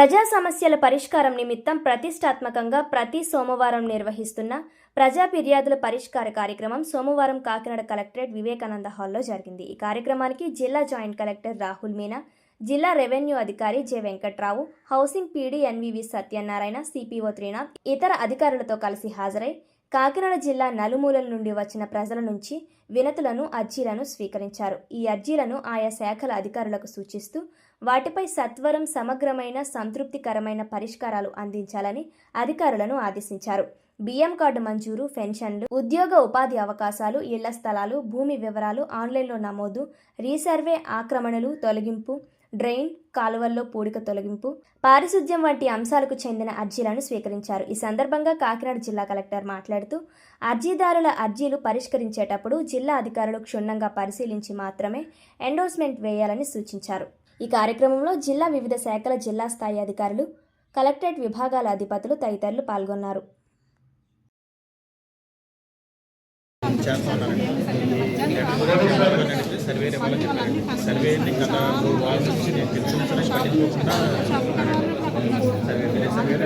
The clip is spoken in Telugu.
ప్రజా సమస్యల పరిష్కారం నిమిత్తం ప్రతిష్టాత్మకంగా ప్రతి సోమవారం నిర్వహిస్తున్న ప్రజా ఫిర్యాదుల పరిష్కార కార్యక్రమం సోమవారం కాకినాడ కలెక్టరేట్ వివేకానంద హాల్లో జరిగింది. ఈ కార్యక్రమానికి జిల్లా జాయింట్ కలెక్టర్ రాహుల్ మీనా జిల్లా రెవెన్యూ అధికారి J Venkatrao housing PD NVV Satyanarayana CPO Trinath ఇతర అధికారులతో కలిసి హాజరై కాకినాడ జిల్లా నలుమూలల నుండి వచ్చిన ప్రజల నుంచి వినతులను అర్జీలను స్వీకరించారు. ఈ అర్జీలను ఆయా శాఖల అధికారులకు సూచిస్తూ వాటిపై సత్వరం సమగ్రమైన సంతృప్తికరమైన పరిష్కారాలు అందించాలని అధికారులను ఆదేశించారు. బియ్యం కార్డు మంజూరు పెన్షన్లు ఉద్యోగ ఉపాధి అవకాశాలు ఇళ్ళ స్థలాలు భూమి వివరాలు ఆన్లైన్లో నమోదు రీసర్వే ఆక్రమణలు తొలగింపు డ్రైన్ కాలువల్లో పూడిక తొలగింపు పారిశుద్ధ్యం వంటి అంశాలకు చెందిన అర్జీలను స్వీకరించారు. ఈ సందర్భంగా కాకినాడ జిల్లా కలెక్టర్ మాట్లాడుతూ అర్జీదారుల అర్జీలు పరిష్కరించేటప్పుడు జిల్లా అధికారులు క్షుణ్ణంగా పరిశీలించి మాత్రమే ఎండోర్స్మెంట్ వేయాలని సూచించారు. ఈ కార్యక్రమంలో జిల్లా వివిధ శాఖల జిల్లా స్థాయి అధికారులు కలెక్టరేట్ విభాగాల అధిపతులు తదితరులు పాల్గొన్నారు. చేస్తా ఉన్నారండి నడిపితే సర్వే ఇవ్వాలని చెప్పారండి సర్వేని గత మూడు వారాల నుంచి నేను తెలిసిన పట్టించుకోకుండా సర్వే సర్వే